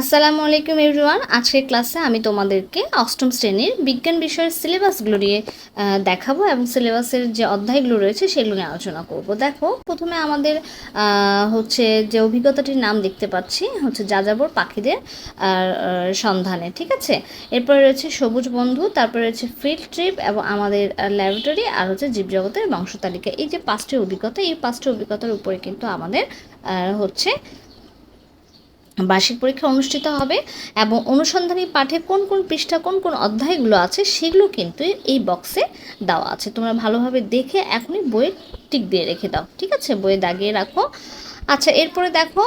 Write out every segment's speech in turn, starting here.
আসসালামু আলাইকুম এভরিওয়ান। আজকের ক্লাসে আমি তোমাদেরকে অষ্টম শ্রেণির বিজ্ঞান বিষয়ের সিলেবাসগুলো নিয়ে দেখাবো এবং সিলেবাসের যে অধ্যায়গুলো রয়েছে সেগুলো নিয়ে আলোচনা করব। দেখো, প্রথমে আমাদের হচ্ছে যে অভিজ্ঞতাটির নাম দেখতে পাচ্ছি, হচ্ছে যাযাবর পাখিদের সন্ধানে, ঠিক আছে? এরপরে রয়েছে সবুজ বন্ধু, তারপরে রয়েছে ফিল্ড ট্রিপ এবং আমাদের ল্যাবরেটরি আর হচ্ছে জীবজগতের বংশতালিকা এই যে পাঁচটি অভিজ্ঞতা, এই পাঁচটি অভিজ্ঞতার উপরে কিন্তু আমাদের হচ্ছে বার্ষিক পরীক্ষা অনুষ্ঠিত হবে এবং অনুসন্ধানী পাঠে কোন কোন পৃষ্ঠা, কোন কোন অধ্যায়গুলো আছে সেগুলো কিন্তু এই বক্সে দেওয়া আছে। তোমরা ভালোভাবে দেখে এখনই বইয়ে টিক দিয়ে রেখে দাও। ঠিক আছে? বইয়ে দাগিয়ে রাখো। আচ্ছা এরপরে দেখো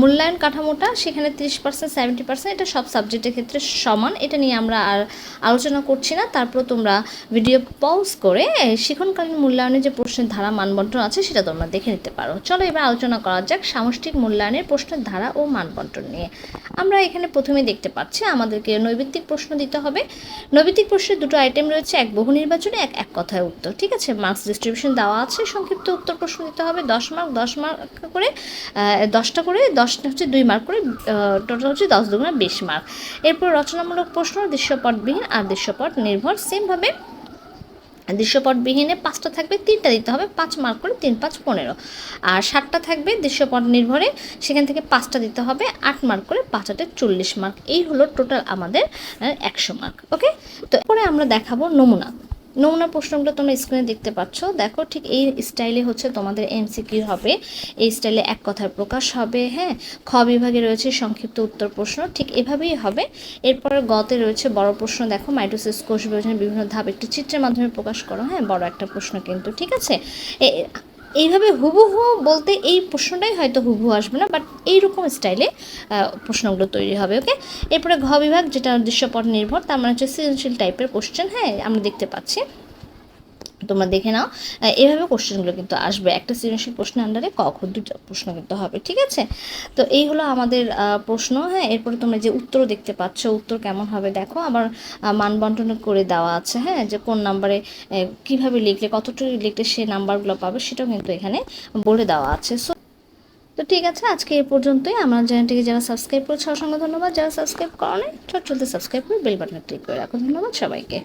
মূল্যায়ন কাঠামোটা, সেখানে তিরিশ পার্সেন্ট সেভেন্টি পার্সেন্ট এটা সব সাবজেক্টের ক্ষেত্রে সমান। এটা নিয়ে আমরা আর আলোচনা করছি না। তারপর তোমরা ভিডিও পজ করে শিক্ষণকালীন মূল্যায়নের যে প্রশ্নের ধারা মানবন্টন আছে, সেটা তোমরা দেখে নিতে পারো। চলো এবার আলোচনা করা যাক সামষ্টিক মূল্যায়নের প্রশ্নের ধারা ও মানবন্টন নিয়ে। আমরা এখানে প্রথমে দেখতে পাচ্ছি, আমাদেরকে নৈবিত্তিক প্রশ্ন দিতে হবে। নৈবিত্তিক প্রশ্নের দুটো আইটেম রয়েছে, এক বহু নির্বাচনে, এক এক কথায় উত্তর। ঠিক আছে? মার্কস ডিস্ট্রিবিউশন দেওয়া আছে, সংক্ষিপ্ত উত্তর প্রশ্ন দিতে হবে। দশ মার্ক দশ মার্ক করে দশটা করে, দশটা হচ্ছে দুই মার্ক করে টোটাল হচ্ছে দশ দুগুণা বিশ মার্ক। এরপর রচনামূলক প্রশ্ন, দৃশ্যপটবিহীন আর দৃশ্যপট নির্ভর। সেমভাবে দৃশ্যপটবিহীনে পাঁচটা থাকবে, তিনটা দিতে হবে, পাঁচ মার্ক করে, তিন পাঁচ পনেরো। আর সাতটা থাকবে দৃশ্যপট নির্ভরে, সেখান থেকে পাঁচটা দিতে হবে, আট মার্ক করে, পাঁচ আটে চল্লিশ মার্ক। এই হলো টোটাল আমাদের একশো মার্ক, ওকে? তো এরপরে আমরা দেখাবো নমুনা। নমুনা প্রশ্নগুলো তোমরা স্ক্রিনে দেখতে পাচ্ছ। দেখো ঠিক এই স্টাইলে হচ্ছে তোমাদের এমসিকিউ হবে। এই স্টাইলে এক কথার প্রকাশ হবে হ্যাঁ? খ বিভাগে রয়েছে সংক্ষিপ্ত উত্তর প্রশ্ন, ঠিক এভাবেই হবে। এরপর গতে রয়েছে বড় প্রশ্ন, দেখো মাইটোসিস কোষ বিভাজনের বিভিন্ন ধাপ। একটি চিত্রের মাধ্যমে প্রকাশ করো হ্যাঁ? বড় একটা প্রশ্ন কিন্তু, ঠিক আছে? এইভাবে হুবহু বলতে এই প্রশ্নটাই হয়তো হুবহু আসবে না বাট এইরকম স্টাইলে প্রশ্নগুলো তৈরি হবে ওকে এরপরে ঘ বিভাগ, যেটা দৃশ্যপট নির্ভর, তার মানে হচ্ছে সৃজনশীল টাইপের কোশ্চেন হ্যাঁ আমরা দেখতে পাচ্ছি। তোমরা দেখে নাও। এভাবে কোশ্চেনগুলো কিন্তু আসবে। একটা সৃজনশীল প্রশ্নের আন্ডারে কখন দুটো প্রশ্ন কিন্তু হবে, ঠিক আছে? তো এই হলো আমাদের প্রশ্ন হ্যাঁ? এরপরে তোমরা যে উত্তর দেখতে পাচ্ছ, উত্তর কেমন হবে দেখো। আবার মানবন্টন করে দেওয়া আছে হ্যাঁ? যে কোন নাম্বারে কীভাবে লিখলে কতটুকু লিখলে সে নাম্বারগুলো পাবে, সেটাও কিন্তু এখানে বলে দেওয়া আছে। সো তো ঠিক আছে, আজকে এই পর্যন্তই। আমার চ্যানেলটিকে যারা সাবস্ক্রাইব করেছে, অসংখ্য ধন্যবাদ। যারা সাবস্ক্রাইব করেনি ছোট চলতে সাবস্ক্রাইব করে বেল বাটনে ক্লিক করে রাখো। ধন্যবাদ সবাইকে।